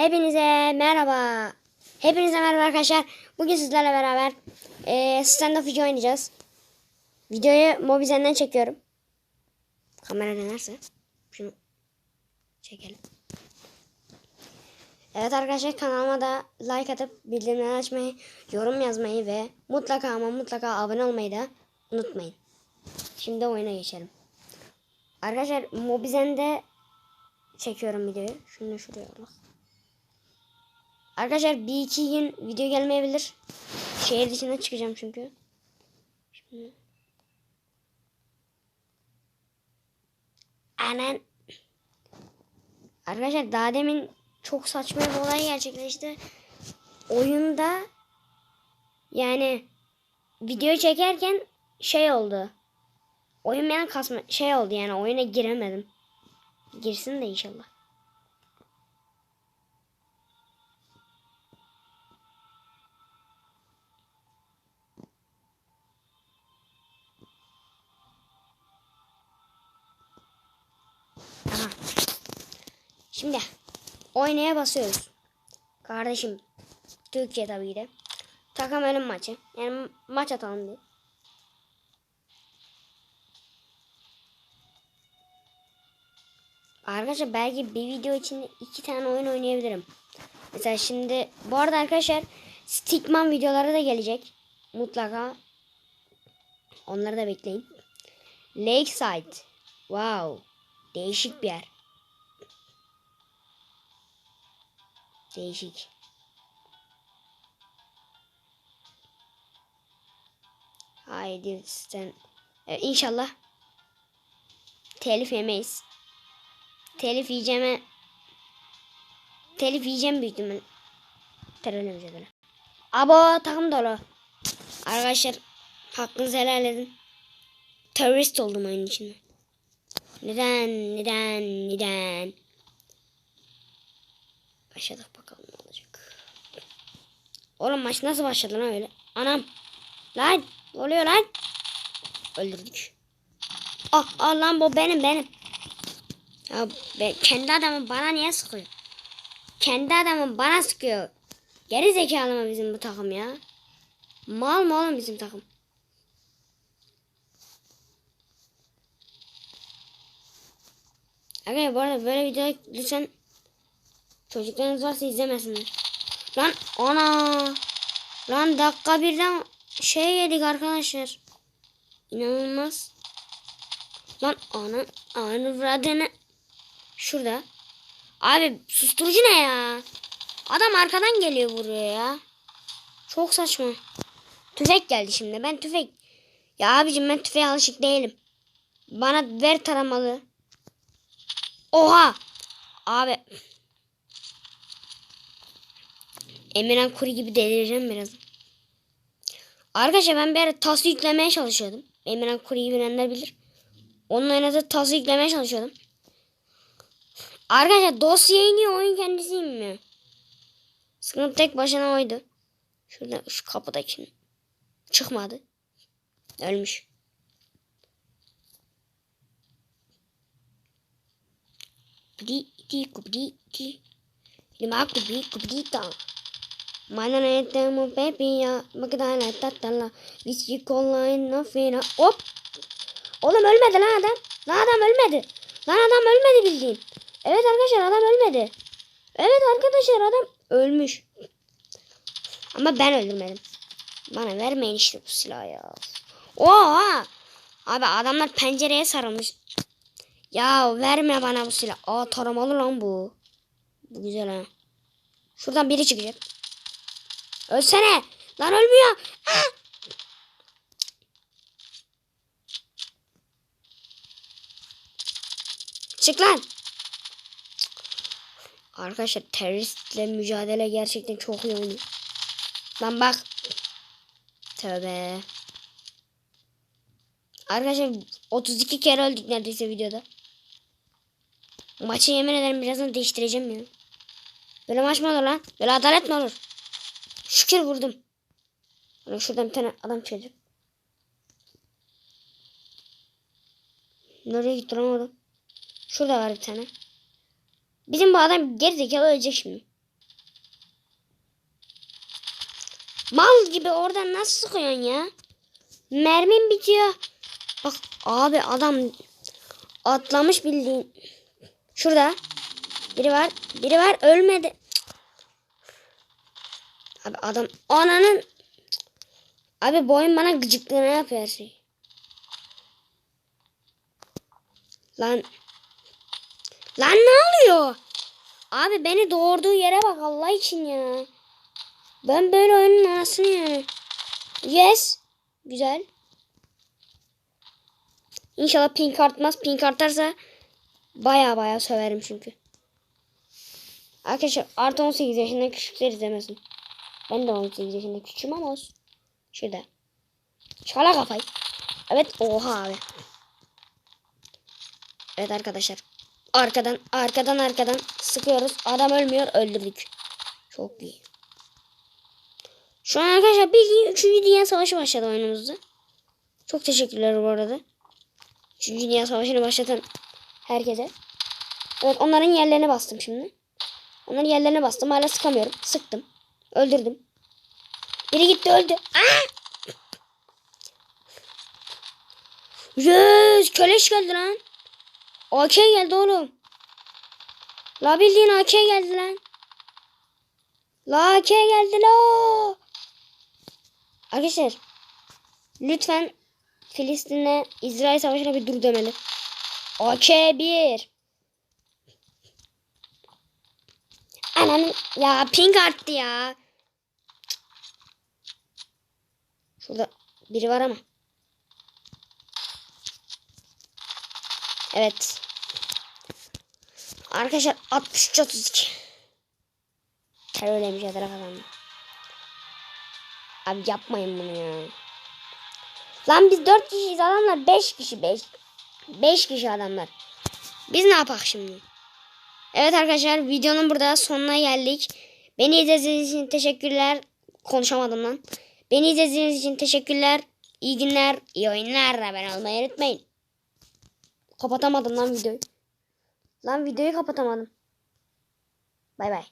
Hepinize merhaba. Hepinize merhaba arkadaşlar. Bugün sizlerle beraber e, stand up video oynayacağız. Videoyu Mobizen'den çekiyorum. Kamera dönerse şunu çekelim. Evet arkadaşlar kanalıma da like atıp bildirimleri açmayı, yorum yazmayı ve mutlaka ama mutlaka abone olmayı da unutmayın. Şimdi oyuna geçelim. Arkadaşlar Mobizen'de çekiyorum videoyu. Şunu şuraya alalım. Arkadaşlar bir iki gün video gelmeyebilir. Şehir dışına çıkacağım çünkü. Şimdi. Anan. Arkadaşlar daha demin çok saçma bir olay gerçekleşti. Oyunda yani video çekerken şey oldu. Oyun beni kasma şey oldu yani oyuna giremedim. Girsin de inşallah. Şimdi oynaya basıyoruz. Kardeşim Türkiye tabii de. Takım ölüm maçı. Yani maç atalım diye. Arkadaşlar belki bir video içinde iki tane oyun oynayabilirim. Mesela şimdi bu arada arkadaşlar Stickman videoları da gelecek. Mutlaka. Onları da bekleyin. Lakeside. Wow. Değişik bir yer. Değişik. Haydi sen. Evet, inşallah telif yemeyiz. Telif yiyeceğime telif yiyeceğim büyük ihtimal. Terörle mücadele. Abo takım dolu. Arkadaşlar hakkınızı helal edin. Terörist oldum oyun içinde. Neden? Neden? Neden? Başladık bakalım ne olacak. Oğlum maç nasıl başladı lan öyle? Anam. Lan. Ne oluyor lan? Öldürdük. Ah, ah lan bu benim benim. Ya be, kendi adamım bana niye sıkıyor? Kendi adamım bana sıkıyor. Geri zekalı mı bizim bu takım ya? Mal mı oğlum bizim takım? Arkadaşlar bu arada böyle video lütfen çocuklarınız varsa izlemesinler. Lan ana. Lan dakika birden şey yedik arkadaşlar. İnanılmaz. Lan ana. Ana radene. Şurada. Abi susturucu ne ya? Adam arkadan geliyor buraya ya. Çok saçma. Tüfek geldi şimdi. Ben tüfek. Ya abicim ben tüfeğe alışık değilim. Bana ver taramalı. Oha. Abi. Emirhan Kuru gibi delireceğim biraz. Arkadaşlar ben bir ara tası yüklemeye çalışıyordum. Emirhan Kuru'yu bilenler bilir. Onun oynadığı tası yüklemeye çalışıyordum. Arkadaşlar dosya iniyor oyun kendisi inmiyor. Sıkıntı tek başına oydu. Şurada şu kapıdaki çıkmadı. Ölmüş. Kubdi kubdi ki. Lima kubdi kubdi ta. Mana nete mo pepiya. Magdala tatala. Viski kola inna fina. Hop. Oğlum ölmedi lan adam. Lan adam ölmedi. Lan adam ölmedi bildiğin. Evet arkadaşlar adam ölmedi. Evet arkadaşlar adam ölmüş. Ama ben öldürmedim. Bana vermeyin işte bu silahı ya. Oha! Abi adamlar pencereye sarılmış. Ya verme bana bu silah. Aa taramalı lan bu. Bu güzel ha. Şuradan biri çıkacak. Ölsene. Lan ölmüyor. Aa! Çık lan. Arkadaşlar teröristle mücadele gerçekten çok iyi oynuyor. Lan bak. Tövbe. Arkadaşlar 32 kere öldük neredeyse videoda. Maçı yemin ederim birazdan değiştireceğim ya. Böyle maç mı olur lan? Böyle adalet mi olur? Şükür vurdum. Yani şuradan bir tane adam çıkacak. Nereye gitti lan adam? Şurada var bir tane. Bizim bu adam gerizekalı ölecek şimdi. Mal gibi oradan nasıl sıkıyorsun ya? Mermim bitiyor. Bak abi adam atlamış bildiğin. Şurada. Biri var. Biri var. Ölmedi. Abi adam ananın Abi bu bana gıcıklığına yapıyor her şeyi. Lan. Lan ne oluyor? Abi beni doğurduğu yere bak Allah için ya. Ben böyle oyunun anasını yani. Yes. Güzel. İnşallah pink artmaz. Pink artarsa baya baya söverim çünkü. Arkadaşlar artı 18 yaşında küçükler izlemesin. Ben de 18 yaşında küçüğüm ama olsun. Şurada. Şala kafayı. Evet oha abi. Evet arkadaşlar. Arkadan arkadan arkadan sıkıyoruz. Adam ölmüyor öldürdük. Çok iyi. Şu an arkadaşlar bildiğin 3. Dünya Savaşı başladı oyunumuzda. Çok teşekkürler bu arada. 3. Dünya Savaşı'nı başlatan herkese. Evet onların yerlerine bastım şimdi. Onların yerlerine bastım. Hala sıkamıyorum. Sıktım. Öldürdüm. Biri gitti öldü. Aa! Yes, köleş geldi lan. AK geldi oğlum. La bildiğin AK geldi lan. La AK geldi la. Arkadaşlar lütfen Filistin'le İsrail savaşına bir dur demeli. AK 1. Ananın ya ping arttı ya. Şurada biri var ama. Evet. Arkadaşlar 63 32. Terörle mücadele kazandı. Abi yapmayın bunu ya. Lan biz 4 kişiyiz adamlar 5 kişi 5. 5 kişi adamlar. Biz ne yapak şimdi? Evet arkadaşlar videonun burada sonuna geldik. Beni izlediğiniz için teşekkürler. Konuşamadım lan. Beni izlediğiniz için teşekkürler. İyi günler, iyi oyunlar. Abone olmayı unutmayın. Kapatamadım lan videoyu. Lan videoyu kapatamadım. Bay bay.